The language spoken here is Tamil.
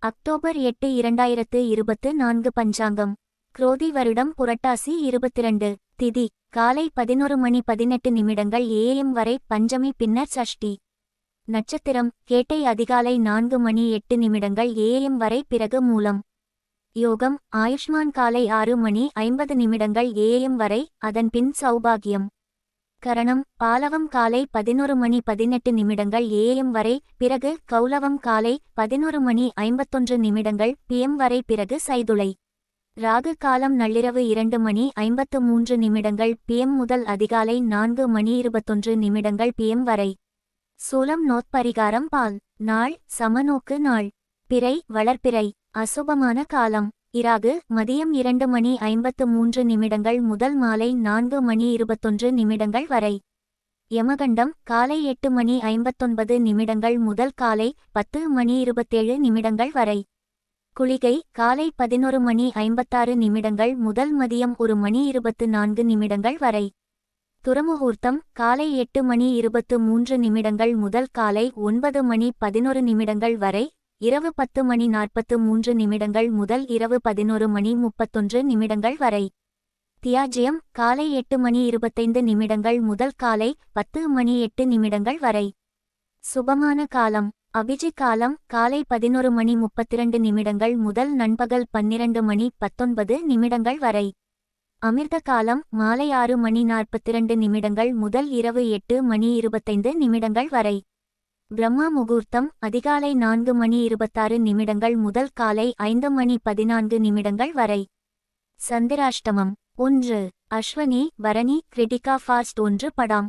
அக்டோபர் எட்டு இரண்டாயிரத்து இருபத்து நான்கு பஞ்சாங்கம். குரோதி வருடம் புரட்டாசி இருபத்திரண்டு. திதி காலை பதினொரு மணி பதினெட்டு நிமிடங்கள் ஏஎம் வரை பஞ்சமி பின்னர் சஷ்டி. நட்சத்திரம் கேட்டை அதிகாலை நான்கு மணி எட்டு நிமிடங்கள் ஏஎம் வரை பிறகு மூலம். யோகம் ஆயுஷ்மான் காலை ஆறு மணி ஐம்பது நிமிடங்கள் ஏஎம் வரை அதன் பின் சௌபாகியம். கரணம் பாலவம் காலை பதினொரு மணி பதினெட்டு நிமிடங்கள் ஏஎம் வரை பிறகு கௌலவம் காலை பதினொரு மணி ஐம்பத்தொன்று நிமிடங்கள் பிஎம் வரை பிறகு சைதுளை. ராகு காலம் நள்ளிரவு இரண்டு மணி ஐம்பத்து மூன்று நிமிடங்கள் பிஎம் முதல் அதிகாலை நான்கு மணி இருபத்தொன்று நிமிடங்கள் பிஎம் வரை. சூலம் நோத்பரிகாரம் பால். நாள் சமநோக்கு நாள். பிறை வளர்ப்பிறை அசுபமான காலம். இராகு மதியம் இரண்டு மணி ஐம்பத்து மூன்று நிமிடங்கள் முதல் மாலை நான்கு மணி இருபத்தொன்று நிமிடங்கள் வரை. யமகண்டம் காலை எட்டு மணி ஐம்பத்தொன்பது நிமிடங்கள் முதல் காலை பத்து மணி இருபத்தேழு நிமிடங்கள் வரை. குளிகை காலை பதினொரு மணி ஐம்பத்தாறு நிமிடங்கள் முதல் மதியம் ஒரு மணி இருபத்து நான்கு நிமிடங்கள் வரை. துறமுகூர்த்தம் காலை எட்டு மணி இருபத்து மூன்று நிமிடங்கள் முதல் காலை ஒன்பது மணி பதினொரு நிமிடங்கள் வரை. இரவு பத்து மணி நாற்பத்து மூன்று நிமிடங்கள் முதல் இரவு பதினோரு மணி முப்பத்தொன்று நிமிடங்கள் வரை. தியாஜ்யம் காலை எட்டு மணி இருபத்தைந்து நிமிடங்கள் முதல் காலை பத்து மணி எட்டு நிமிடங்கள் வரை. சுபமான காலம். அபிஜி காலம் காலை பதினொரு மணி முப்பத்திரண்டு நிமிடங்கள் முதல் நண்பகல் பன்னிரண்டு மணி பத்தொன்பது நிமிடங்கள் வரை. அமிர்த காலம் மாலை ஆறு மணி நாற்பத்திரண்டு நிமிடங்கள் முதல் இரவு எட்டு மணி இருபத்தைந்து நிமிடங்கள் வரை. பிரம்மா முகூர்த்தம் அதிகாலை நான்கு மணி இருபத்தாறு நிமிடங்கள் முதல் காலை ஐந்து மணி பதினான்கு நிமிடங்கள் வரை. சந்திராஷ்டமம். ஒன்று. அஸ்வனி பரணி கிரிட்டிகா ஃபாஸ்ட் ஒன்று படாம்.